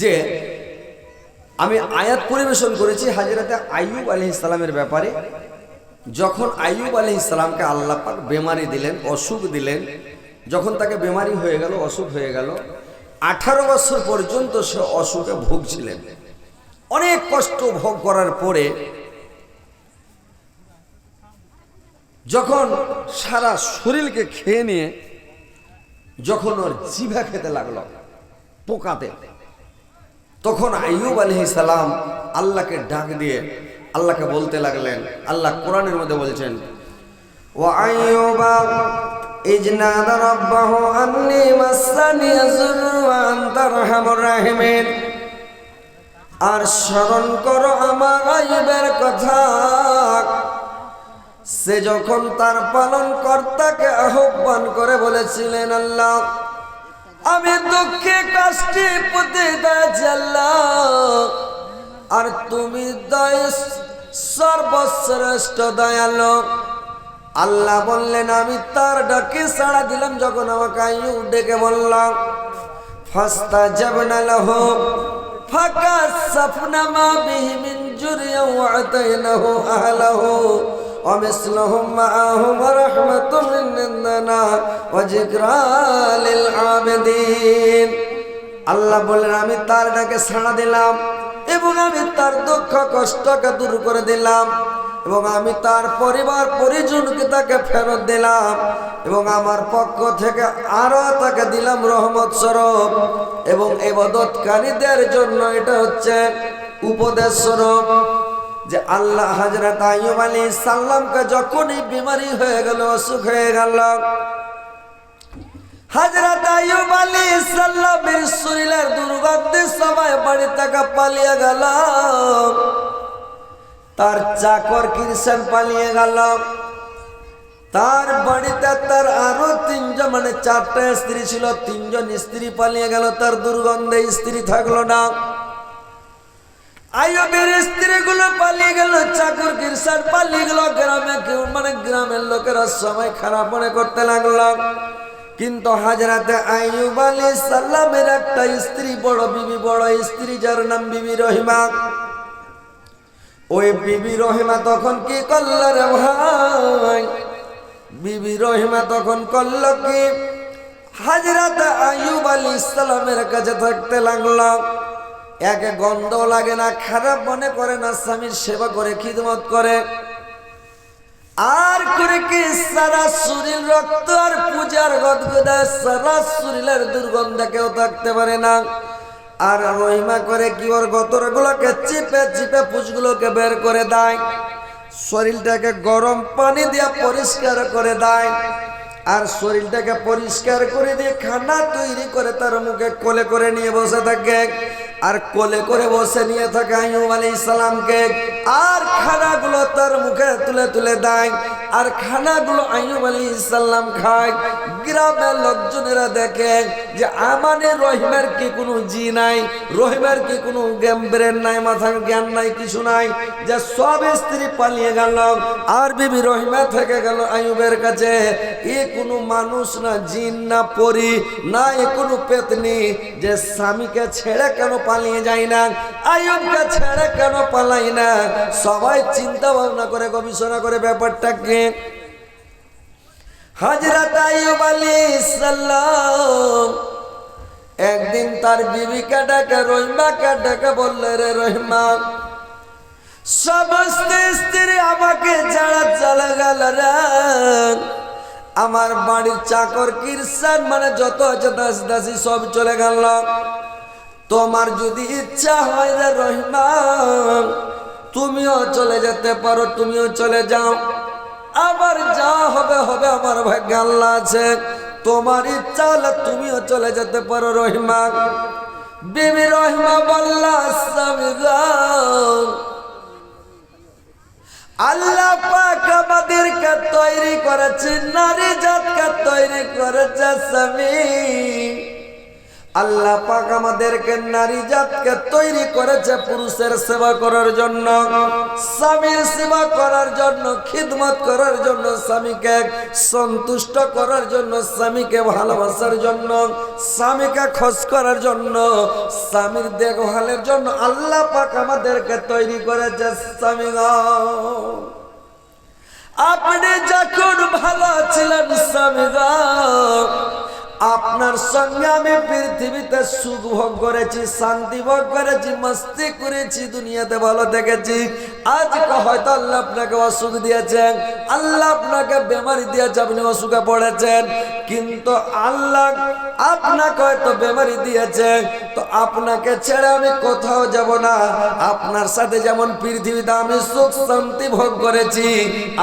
যে আমি আয়াত পরিবেশন করেছি হাজরাতে আইয়ুব আলি ইসলামের ব্যাপারে। যখন আইয়ুব আলি ইসলামকে আল্লাহ পাক বেমারি দিলেন, অসুখ দিলেন, যখন তাকে বেমারি হয়ে গেল, অসুখ হয়ে গেল, আঠারো বছর পর্যন্ত সে অসুখে ভুগছিলেন। অনেক কষ্ট ভোগ করার পরে যখন সারা শরীরকে খেয়ে নিয়ে যখন ওর জিভা খেতে লাগল, পোকাতে তখন আইয়ুব আলহি সালাম আল্লাহকে ডাক দিয়ে আল্লাহকে বলতে লাগলেন। আল্লাহ কোরআনের মধ্যে বলছেন, ও আইয়ুবা ইজনাদ রাব্বাহু আন্নি মাসানি যুরু ওয়া আনতা আরহামুর আর স্মরণ করো আমার আইয়ুবের কথা। সে যখন তার পালন কর্তাকে আহ্বান করে বলেছিলেন, আল্লাহ আমি দুঃখে কষ্টে পুঁতে আর তুমি দয় সর্বশ্রেষ্ঠ দয়ালু। আল্লাহ বললেন, আমি তার ডাকে সাড়া দিলাম যখন আমাকে আয়ু ডেকে বললাম ফাস্তা যাবনা লহ ফাঁকা সাফনা মা বিহি মিন জুরিয়া ওয়াতাইনাহু আহলাহু। ومثلهم معهم ورحمة من عندنا وذكرى للعابدين আল্লাহ বললেন আমি তার ডাকে ছাড়া দিলাম এবং আমি তার দুঃখ কষ্টকে দূর করে দিলাম এবং আমি তার পরিবার পরিজনকে তাকে ফেরত দিলাম এবং আমার পক্ষ থেকে আরো তাকে দিলাম রহমত স্বরূপ এবং এবাদতকারীদের জন্য এটা হচ্ছে উপদেশ স্বরূপ যে আল্লাহ হাজরত আইয়ুব আলী সাল্লামকে যখনই বিমারি হয়ে গেল, অসুখ হয়ে গেল হাজরত আইয়ুব আলী সাল্লামের শরীরের দুর্গন্ধে সবাই বাড়ি থেকে পালিয়ে গেল, তার চাকর কৃষণ পালিয়ে গেল, তার বাড়িতে তার আরও তিনজন মানে চারটা স্ত্রী ছিল, তিনজন স্ত্রী পালিয়ে গেল, তার দুর্গন্ধে স্ত্রী থাকল না। আইয়বের স্ত্রীগুলো পালিয়ে গেল, চাকর কিরসার পালিয়ে গেল, গ্রামে কেউ মানে গ্রামের লোকেরা সময় খারাপ মনে করতে লাগল। কিন্তু হাজরাতে আইয়ুব আলী সাল্লামের একটা স্ত্রী, বড় বিবি, বড় স্ত্রী, যার নাম বিবি রহিমা। ওই বিবি রহিমা তখন কি করল রে ভাই? বিবি রহিমা তখন করল কি? হাজরাতে আইয়ুব আলী ইসলামের কাছে থাকতে লাগল। এক গন্ধ লাগে না, খারাপ মনে করে না, স্বামীর সেবা করে, খিদমত করে। আর করে কি? সারা শরীর রক্ত আর পূজার গদগদা, সারা শরীরের দুর্গন্ধ কেউ থাকতে পারে না। আর রহিমা করে কি? ওর গতর গুলোকে চিপে চিপে পুজগুলোকে বের করে দেয়। শরীরটাকে গরম পানি দিয়ে পরিষ্কার করে দেয়। আর শরীরটাকে পরিষ্কার করে দিয়ে খানা তৈরি করে তার মুখে কোলে করে নিয়ে বসে থাকে। আর কোলে করে বসে নিয়ে থাকে আইয়ুব আলী ইসলামকে আর খানাগুলো তার মুখে তুলে তুলে দেয় আর খানাগুলো আইয়ুব আলী ইসলাম খায়। গ্রামের লোকজনেরা দেখে যে আমাদের রহিমের কি কোনো জি নাই, রহিমের কি কোনো জ্ঞান ব্রেন নাই, মাথার জ্ঞান নাই, কিছু নাই, যে সব স্ত্রী পালিয়ে গেল আর বিবি রহিমা থেকে গেল আইয়ুবের কাছে। এ কোনো মানুষ না জিন না পরি, না এ কোনো পেতনি, যে স্বামীকে ছেড়ে কেন পালিয়ে যায় না, আইয়ুবকে ছেড়ে কেন পালাই না? সবাই চিন্তা ভাবনা করে, গবেষণা করে ব্যাপারটাকে। হজরত আইয়ুব আলাইহিস সালাম একদিন তার বিবিকে ডাকে, রহিমাকে ডাকে, বললে, রে রহিমা, সমস্ত স্ত্রী আমাকে যারা চলে গেল রে। আমার বাড়ির চাকর কিরসান মানে যত আছে দাস দাসী সব চলে গেল। তোমার যদি ইচ্ছা হয় রে রহিমা তুমিও চলে যেতে পারো, তুমিও চলে যাও। আবার যা হবে হবে আমার ভাগ্য আল্লাহ আছে। তোমার ইচ্ছা হলে তুমিও চলে যেতে পারো, রহিমা। বিবি রহিমা বল্লা আল্লাহ পাক আমাদেরকে তৈরি করেছে, নারী জাতকে তৈরি করেছে স্বামী আল্লাহ পাক আমাদেরকে নারী জাতকে তৈরি করেছে পুরুষের সেবা করার জন্য। স্বামীর সেবা করার জন্য, খিদমত করার জন্য স্বামীকে সন্তুষ্ট করার জন্য, স্বামীকে ভালোবাসার জন্য, স্বামীকে খোঁজ করার জন্য, স্বামীর দেখভালের জন্য আল্লাহ পাক আমাদেরকে তৈরি করেছে। স্বামী আপনি যখন ভালো ছিলেন স্বামী আপনার সঙ্গে আমি পৃথিবীতে সুখ ভোগ করেছি, শান্তি ভোগ করেছি, মস্তি করেছি, দুনিয়াতে ভালো দেখেছি আজকে হয়তো আল্লাহ আপনাকে অসুখ দিয়েছেন, আল্লাহ আপনাকে বেমারি দিয়েছে, আপনি অসুখে পড়েছেন, কিন্তু আল্লাহ আপনাকে হয়তো বেমারি দিয়েছে তো আপনাকে ছেড়ে আমি কোথাও যাব না। আপনার সাথে যেমন পৃথিবীতে আমি সুখ শান্তি ভোগ করেছি,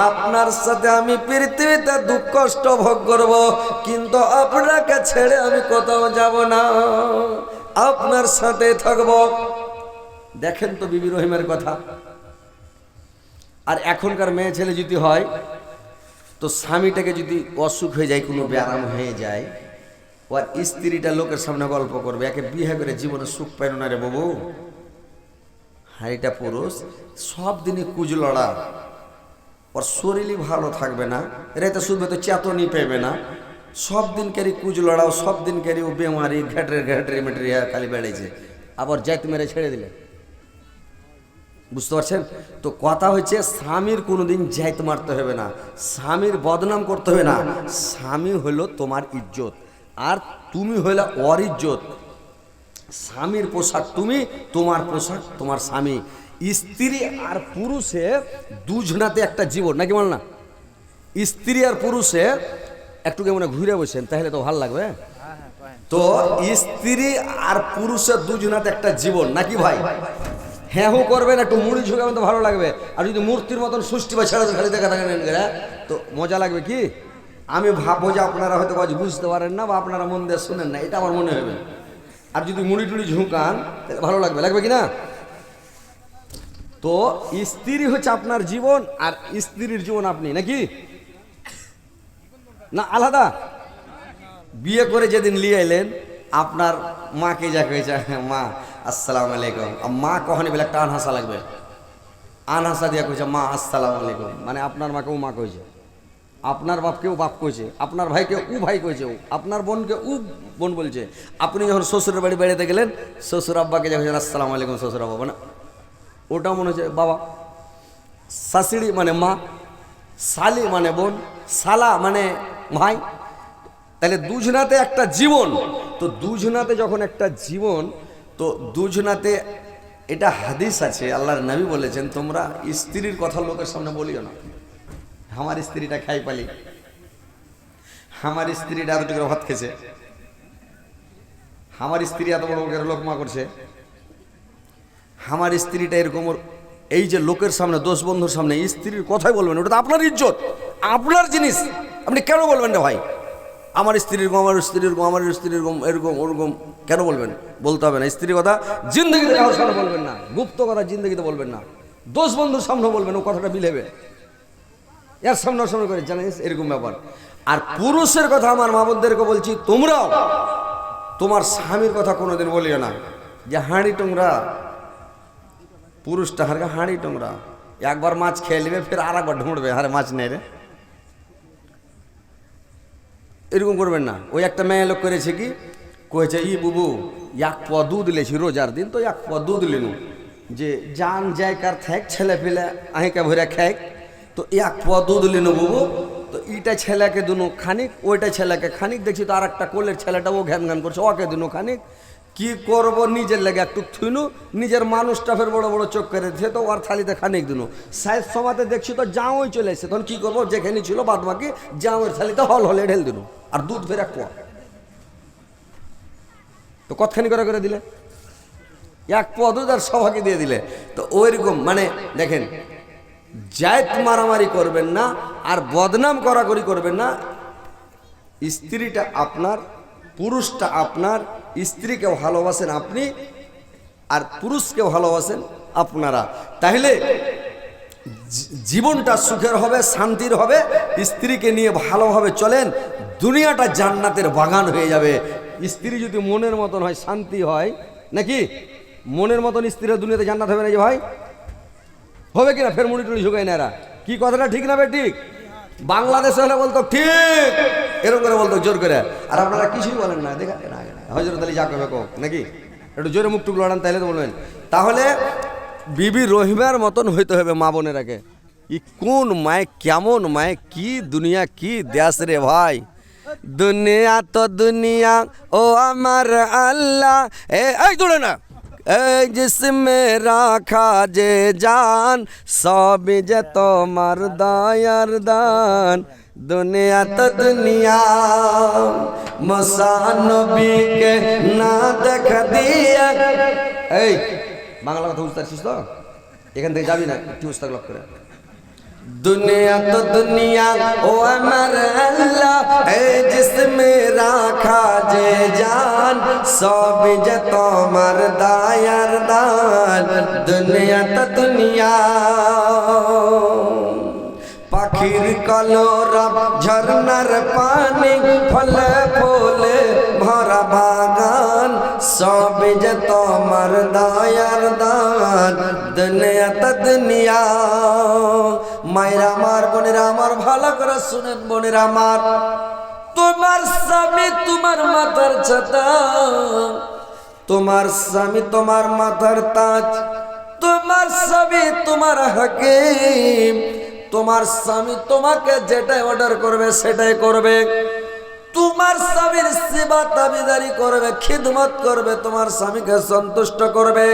আপনার সাথে আমি পৃথিবীতে দুঃখ কষ্ট ভোগ করব, কিন্তু আপনাকে ছেড়ে আমি কোথাও যাব না। আপনার সাথে থাকব। দেখেন তো বিবি রহিমের কথা। আর এখনকার মেয়ে ছেলে যদি হয়, তো স্বামীটাকে যদি অসুখ হয়ে যায়, কোনো ব্যায়াম হয়ে যায় ওর স্ত্রীটা লোকের সামনে গল্প করবে, একে বিয়ে করে জীবনে সুখ পাইল না রে বাবু। হাড়িটা পুরুষ, সব দিনই কুজ লড়া। ওর শরীরই ভালো থাকবে না, রেতে শুধু তো চেতনই পেবে না। সব দিন কেরি কুজ লড়াও, সব দিন ও বেমারি, ঘেটরে ঘেটরে মেটরে খালি বেড়েছে আবার যাইতে মেরে ছেড়ে দিলে। বুঝতে পারছেন? তো কথা হচ্ছে স্বামীর কোনোদিন যাইতে মারতে হবে না, স্বামীর বদনাম করতে হবে না। স্বামী হলো তোমার ইজ্জত, আর তুমি হইলে অর ইজ্জত। স্বামীর পোশাক তুমি, তোমার পোশাক তোমার স্বামী। স্ত্রী আর পুরুষে দুজনাতে একটা জীবন, নাকি বল না? স্ত্রী আর পুরুষে একটু কেমন ঘুরে বসেন, তাহলে তো ভালো লাগবে। তো স্ত্রী আর পুরুষের দুজনাতে একটা জীবন, নাকি ভাই? হ্যাঁ হু করবেন একটু মুড়ি ঝুঁকাবেন তো ভালো লাগবে। আর যদি মূর্তির মতন সুষ্টি বা ছেড়ে খালি দেখা থাকেন তো মজা লাগবে কি? আমি ভাবো যে আপনারা হয়তো আজ বুঝতে পারেন না বা আপনারা মন দিয়ে শুনেন না, এটা আমার মনে হবে। আর যদি মুড়ি টুড়ি ঝুঁকান, তাহলে ভালো লাগবে লাগবে কি না? তো স্ত্রী হচ্ছে আপনার জীবন, আর স্ত্রীর জীবন আপনি, নাকি? না, আলাদা। বিয়ে করে যেদিন নিয়ে এলেন, আপনার মাকে যা কয়েছে মা, আসসালামু আলাইকুম। আর মা কখনই বলে একটা আনহাসা লাগবে। আনহাসা দিয়া কইছে, মা, আসসালামু আলাইকুম। মানে আপনার মাকেও মা কইছে। আপনার বাপকেও বাপ কইছে। আপনার ভাইকে উ ভাই কইছে। আপনার বোনকে উ বোন বলছে। আপনি যখন শ্বশুরের বাড়ি বেড়াতে গেলেন, শ্বশুর আব্বাকে যখন আসসালামু আলাইকুম শ্বশুর আব্বা। মানে ওটা মনে হচ্ছে, বাবা, শাশুড়ি মানে মা, শালি মানে বোন, শালা মানে ভাই, তাহলে দুজনাতে একটা জীবন। তো দুজনাতে যখন একটা জীবন, তো দুজনাতে এটা হাদিস আছে, আল্লাহর নবী বলেছেন, তোমরা স্ত্রীর কথা লোকের সামনে বলিও না। আমার স্ত্রীটা খাই পালি। আমার স্ত্রীটা এত করে ভাত খেছে আমার স্ত্রী এত বড় করে লোকমা করছে। আমার স্ত্রীটা এরকম এই যে লোকের সামনে, দোষ বন্ধুর সামনে, স্ত্রীর কথাই বলবেন ওটা তো আপনার ইজ্জত। আপনার জিনিস। আপনি কেন বলবেন না ভাই? আমার স্ত্রীর গম আমার স্ত্রীর গম আমার স্ত্রীর গম এরকম ওরকম কেন বলবেন? বলতে হবে না। স্ত্রীর কথা জিন্দগিতে সামনে বলবেন না। গুপ্ত কথা জিন্দগিতে বলবেন না। দোষ বন্ধুর সামনে বলবেন ও কথাটা মিলেবে। এর সামনে সামনে করে জানিস এরকম ব্যাপার। আর পুরুষের কথা আমার মা বোনদেরকে বলছি, তোমরাও, তোমার স্বামীর কথা কোনোদিন বলিও না। যে হাঁড়ি টোংরা, পুরুষটা হারকে হাঁড়ি টোংরা। একবার মাছ খেয়ে নেবে, ফের আর একবার ঢুঁড়বে। হারে মাছ নেই রে। এরকম করবেন না। ওই একটা মেয়ে লোক করেছে কি? কয়েছে ই বুবু এক প দুধ লেছি রোজার দিন, তো এক প দুধ লিনু। যে জান জায়গার থাক, ছেলে পেলে আহিকা ভরে খেক তো এক প দুধ লিনু বুবু, তো ইটা ছেলেকে দুনো খানিক, ওইটা ছেলেকে খানিক। দেখছি তো আর একটা কোলের ছেলেটা ও ঘ্যান ঘ্যান করছে, ওকে দুনো খানিক। কি করব নিজের লেগে একটু থুইনু, নিজের মানুষটা ফের বড় বড় চোখ করে দিচ্ছে তো ওর থালিতে খানিক দিনু। সাইজ সমাতে দেখছি তো জাওই চলে এসেছে, তখন কি করব যেখানে ছিল বাদ বাকি জাওয়ের থালিতে হল হলে ঢেল দিনু, আর দুধ ফের এক পোয়া। তো কতখানি করে করে দিলে? এক পোয়া দুধ আর সবাইকে দিয়ে দিলে। তো ওইরকম মানে দেখেন, জায়ত মারামারি করবেন না আর বদনাম করাকরি করবেন না, স্ত্রীটা আপনার পুরুষটা আপনার স্ত্রীকে ভালোবাসেন আপনি, আর পুরুষকে ভালোবাসেন আপনারা। তাহলে জীবনটা সুখের হবে, শান্তির হবে, স্ত্রীকে নিয়ে ভালোভাবে চলেন, দুনিয়াটা জান্নাতের বাগান হয়ে যাবে। স্ত্রী যদি মনের মতন হয়, শান্তি হয়, নাকি? মনের মতন স্ত্রীর দুনিয়াতে জান্নাত হবে না যে ভাই? হবে কিনা? ফের মুড়ি টুড়ি ঝুঁকাই না এরা। কি কথাটা ঠিক না বে ঠিক? বাংলাদেশে হলে বলতো, ঠিক! এরকম করে বলতো, জোর করে। আর আপনারা কিছুই বলেন না দেখা হজরত আলী যাকে বেকো নাকি? একটু জোরে মুখ টুক লড়ান তাইলে তো বলবেন। তাহলে বিবি রহিমার মতন হইতে হবে মা বোনেরাকে। ই কোন মায় কেমন মায়, কি দুনিয়া, কি দেশ রে ভাই? দুনিয়া তো দুনিয়া, ও আমার আল্লাহ। এ, এই দৌড়ে না। এই জিসমে রাখা যে জান সব যে তোমার দায়ার দান। দুনিয়া তো দুনিয়া মোসানবীকে না দেখা দিয়ে এই বাংলা কথা বুঝতে পারছিস তো এখান থেকে যাবি না একটু উস্তাক লক্ষ্য করে দুনিয়া তো দুনিয়া ও আমার আল্লাহ এ জিসমে রাখা যে জান সব যে তোমার দায়ার দান দুনিয়া তো দুনিয়া পাখির কলরব ঝর্ণার পানি ফলে ফুলে ভরা বাগান সব যে তোমার দায়ার দান দুনিয়া দুনিয়া মায়ের আমার বোনের আমার ভালো করে শুনেন বোনের আমার তোমার স্বামী তোমার মাথার ছাতা তোমার স্বামী তোমার মাথার তাজ তোমার স্বামী তোমার হাকিম তোমার স্বামী তোমাকে যেটাই অর্ডার করবে সেটাই করবে। তোমার স্বামীর সেবা দাবিদারি করবে, খিদমত করবে, তোমার স্বামীকে সন্তুষ্ট করবে।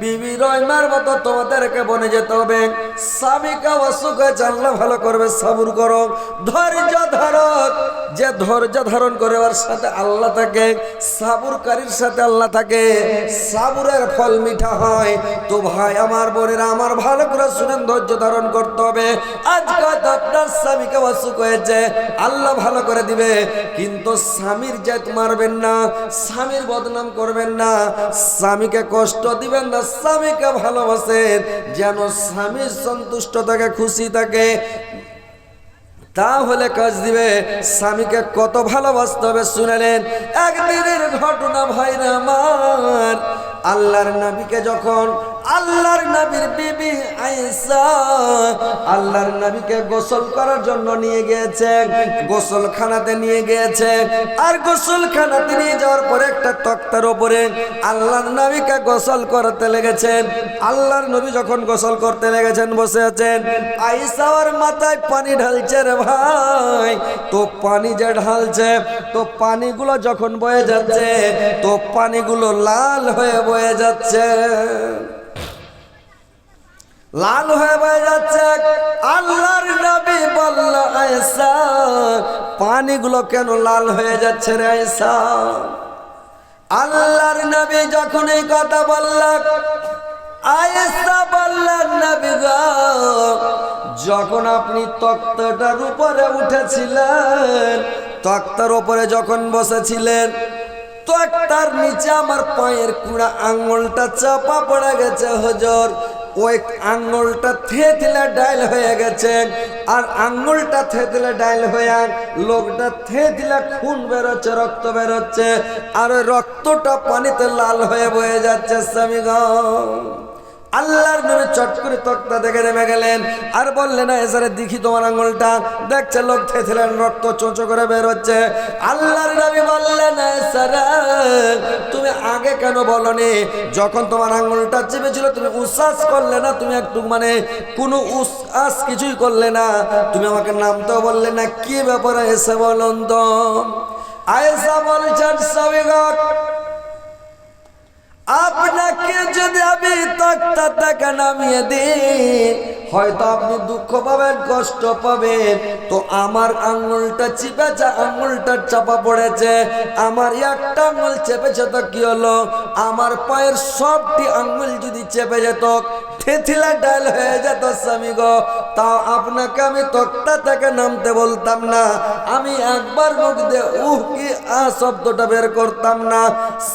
বিবি রয়মার মতো তোমাদেরকে বনে যেতে হবে। স্বামীকে অসুখে জানলে ভালো করবে, সাবুর করো। ধৈর্য ধারক যে ধৈর্য ধারণ করে ওর সাথে আল্লাহ থাকে, সাবুরকারীর সাথে আল্লাহ থাকে, সাবুরের ফল মিঠা হয়। তো ভাই, আমার বোনেরা, আমার ভালো করে শুনেন, ধৈর্য ধারণ করতে হবে। আপনার স্বামীকে অসুখ হয়েছে, আল্লাহ ভালো করে দিবে। কিন্তু স্বামীর জাত মারবেন না, স্বামীর বদনাম করবেন না। স্বামীকে কষ্ট দিবেন না, স্বামীকে ভালোবাসেন। যেন স্বামীর সন্তুষ্ট থাকে, খুশি থাকে, তাহলে কাজ দিবে। স্বামীকে কত ভালোবাসতে হবে, শুনেলেন? একদিনের ঘটনা আমার, আল্লাহর নবীকে যখন আল্লাহর নবীর বিবি আয়েশা আল্লাহর নবীকে গোসল করার জন্য নিয়ে গিয়েছে, গোসলখানাতে নিয়ে গিয়েছে। আর গোসলখানাতে নিয়ে যাওয়ার পরে একটা তক্তার ওপরে আল্লাহর নবীকে গোসল করতে লেগেছেন আল্লাহর নবী যখন গোসল করতে লেগেছেন, বসে আছেন, আয়েশা ওর মাথায় পানি ঢালছে রে ভাই। তো পানি যে ঢালছে, তো পানিগুলো যখন বয়ে যাচ্ছে, তো পানিগুলো লাল হয়ে বয়ে যাচ্ছে। লাল হয়ে যাচ্ছে আল্লাহর নবী বলল, আয়েশা, পানিগুলো কেন লাল হয়ে যাচ্ছে রে আয়েশা? আল্লাহর নবী যখন এই কথা বললেন আয়েশা বললেন নবী যখন আপনি তক্তটার উপরে উঠেছিলেন, তক্তার উপরে যখন বসেছিলেন, তক্তার নিচে আমার পায়ের কুড়া আঙুলটা চাপা পড়ে গেছে, হজর। ওই আঙুলটা থেতলে ডাইল হয়ে গেছে। আর আঙুলটা থেতলে ডাইল হয়ে লোকটা থেতলে খুন বেরোচ্ছে, রক্ত বেরোচ্ছে। আর রক্তটা পানিতে লাল হয়ে বয়ে যাচ্ছে, স্বামী আল্লাহর নবী চট করে তক্তা দেখে নেমে গেলেন। আর বললেন এসারে দেখি তোমার আঙুলটা, দেখছে লোক থেছিলেন রক্ত চোঁচো করে বের হচ্ছে। আল্লাহর নবী বললেন তুমি আগে কেন বলনি? যখন তোমার আঙুলটা চেপেছিল, তুমি উচ্ছ্বাস করলে না, তুমি একটু মানে কোনো উচ্ছ্বাস কিছুই করলে না। তুমি আমাকে নামতেও বললে না, কি ব্যাপারে এসে বলুন তো? আয়েসা বলছেন সবিগক আপনাকে যদি আমি তক্তা টাকা নামিয়ে দিই, হয়তো আপনি দুঃখ পাবেন, কষ্ট পাবেন। তো আমার আঙুলটা চিপেছে আঙুলটা চাপা পড়েছে। আমার একটা আঙুল চেপেছে তো কি হলো? আমার পায়ের সবটি আঙুল যদি চেপে যেত থেথিলা ডাল হয়ে যেত স্বামী গো। তাও আপনাকে আমি তক্তা থেকে নামতে বলতাম না। আমি একবার মুখ দিয়ে উহ কি আ শব্দটা বের করতাম না।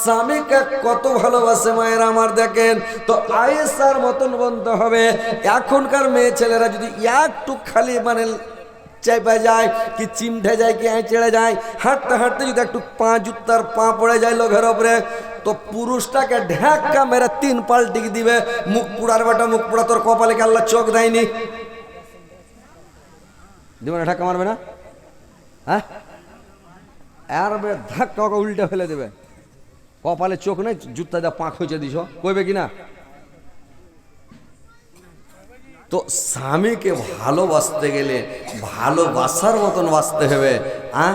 স্বামীকে কত ভালোবাসে মায়ের আমার দেখেন। তো আয়েসার মতন বলতে হবে। এখনকার মেয়ে ছেলেরা যদি একটু খালি মানে চেপে যায়, কি চিমঠে যায়, কি চেড়ে যায়, হাঁটতে হাঁটতে যদি একটু পা জুতার পা পড়ে যায় লোকের ওপরে তো পুরুষটাকে ঢাকা মেরে তিন পাল পাল্টি দিবে। মুখ পুড়ার বেটা, মুখ পুড়া, তোর কপালে আল্লাহ চোখ দেয়নি? দিবে না ঢাকা মারবে না? হ্যাঁ? আর ধাক্কা উল্টে ফেলে দেবে। কপালে চোখ নেই জুতা যা পাঁক হয়েছে দিছ। কইবে কি না তো স্বামীকে ভালোবাসতে গেলে ভালোবাসার মতন বাঁচতে হবে, আ?